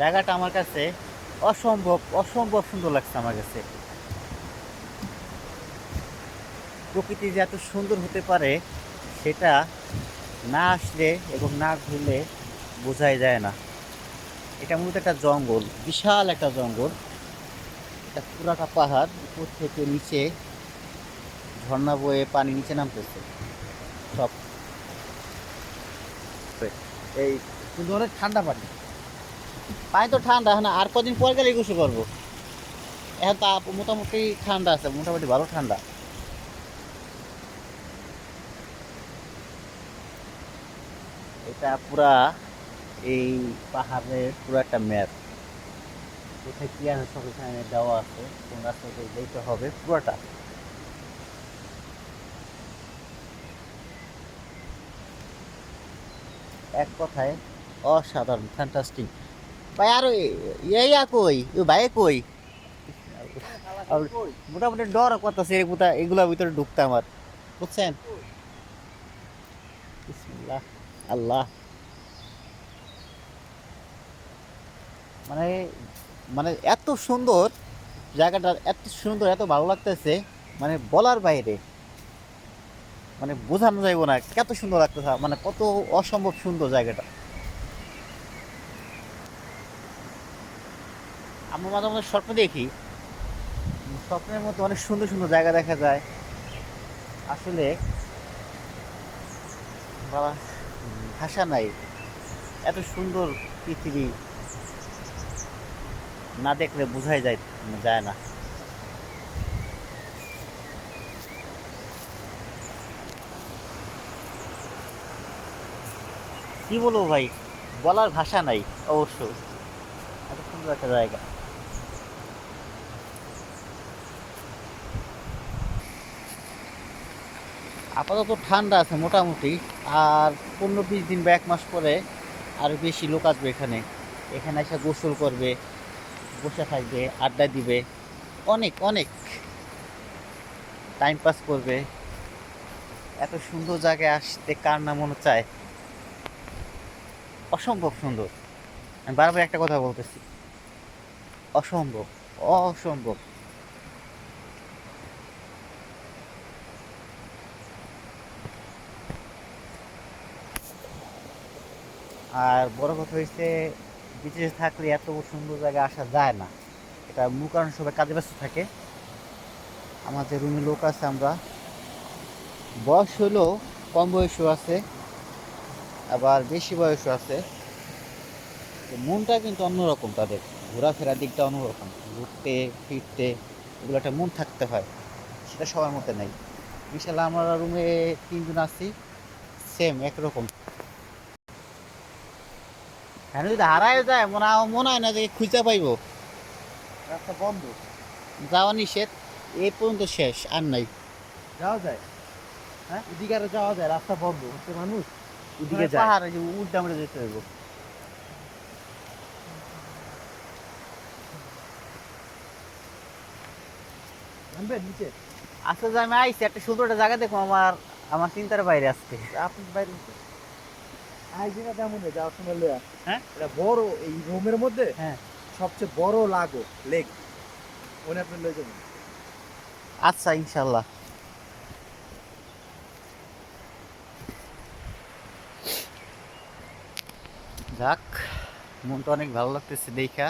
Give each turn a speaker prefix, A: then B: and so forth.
A: জায়গাটা আমার কাছে অসম্ভব অসম্ভব সুন্দর লাগছে আমার কাছে। প্রকৃতি যে এত সুন্দর হতে পারে, সেটা না আসলে এবং না ঘুরলে বোঝাই যায় না। এটা মূলত একটা জঙ্গল, বিশাল একটা জঙ্গল। এটা পুরাটা পাহাড়, উপর থেকে নিচে ঝর্ণা বয়ে পানি নিচে নামতেছে। সব। এই কিন্তু অনেক ঠান্ডা পানি। পানি তো ঠান্ডা না, আর কদিন পর গেলে গোসল করব। এখন তা মোটামুটি ঠান্ডা আছে, মোটামুটি ভালো ঠান্ডা। এটা পুরা এই পাহাড়ের পুরো একটা ম্যাপ কোথায় কি আছে, সব এখানে দেওয়া আছে, কোন রাস্তা দিয়ে যেতে হবে, পুরোটা। এক কথায় অসাধারণ ফ্যান্টাস্টিক মোটামুটি ডর এগুলোর ভিতরে ঢুকতে আমার। বুঝছেন? আল্লাহ। মানে মানে এত সুন্দর জায়গাটা, এত সুন্দর, এত ভালো লাগতেছে মানে বলার বাইরে। মানে বোঝানো যাইব না কত সুন্দর লাগতেছে মানে কত অসম্ভব সুন্দর জায়গাটা। আমরা মাঝে মাঝে স্বপ্ন দেখি। স্বপ্নের মধ্যে অনেক সুন্দর সুন্দর জায়গা দেখা যায়। আসলে ভাষা নাই। এত সুন্দর পৃথিবী না দেখলে বোঝাই যায় যায় না। কি বলব ভাই? বলার ভাষা নাই, অবশ্য। এত সুন্দর একটা জায়গা। আপাতত ঠান্ডা আছে মোটামুটি, আর পনেরো বিশ দিন বা এক মাস পরে আর বেশি লোক আসবে এখানে। এখানে এসে গোসল করবে, বসে থাকবে, আড্ডা দিবে। অনেক অনেক টাইম পাস করবে। এত সুন্দর জায়গায় আসতে কার না মনে চায়? অসম্ভব সুন্দর। আমি বারবার একটা কথা বলতেছি। অসম্ভব অসম্ভব। আর বড় কথা হয়েছে বিদেশে থাকলে এত সুন্দর জায়গায় আসা যায় না। এটা মূল কারণ সবাই কাজে ব্যস্ত থাকে। আমাদের রুমে লোক আছে আমরা। বয়স হলেও কম বয়সও আছে, আবার বেশি বয়সও আছে। মনটা কিন্তু অন্যরকম তাদের। ঘোরাফেরার দিকটা অন্যরকম। ঘুরতে, ফিরতে, এগুলো একটা মন থাকতে হয়। সেটা সবার মধ্যে নেই। বিশাল আমরা রুমে তিনজন আছি। সেম একরকম। হ্যাঁ যদি হারায় যায় মনে মনে হয় না যে খুঁজে পাইবো
B: রাস্তা বন্ধ।
A: যাওয়া নিষেধ এই পর্যন্ত শেষ আর নাই।
B: যাওয়া যায়। হ্যাঁ আরও যাওয়া যায় রাস্তা বন্ধ। হচ্ছে মানুষ ওদিকে
A: মানে
B: যায়।
A: পাহাড়ে যে উল্টা আমরা যেতে হইব।
B: নিচে।
A: আজকে যে আমি আইছি একটা সুন্দর একটা জায়গা দেখো আমার আমার চিন্তার বাইরে আসছে
B: আপনি বাইরে নিচে আই জায়গা তেমন যাওয়ার সময় লয়া
A: হ্যাঁ?
B: এটা বড় এই রোমের মধ্যে
A: হ্যাঁ।
B: সবচেয়ে বড় লাগো লেক ওনে আপনি লয়ে যাবেন
A: আচ্ছা ইনশাল্লাহ যাক মনটা অনেক ভালো লাগতেছে দেখা।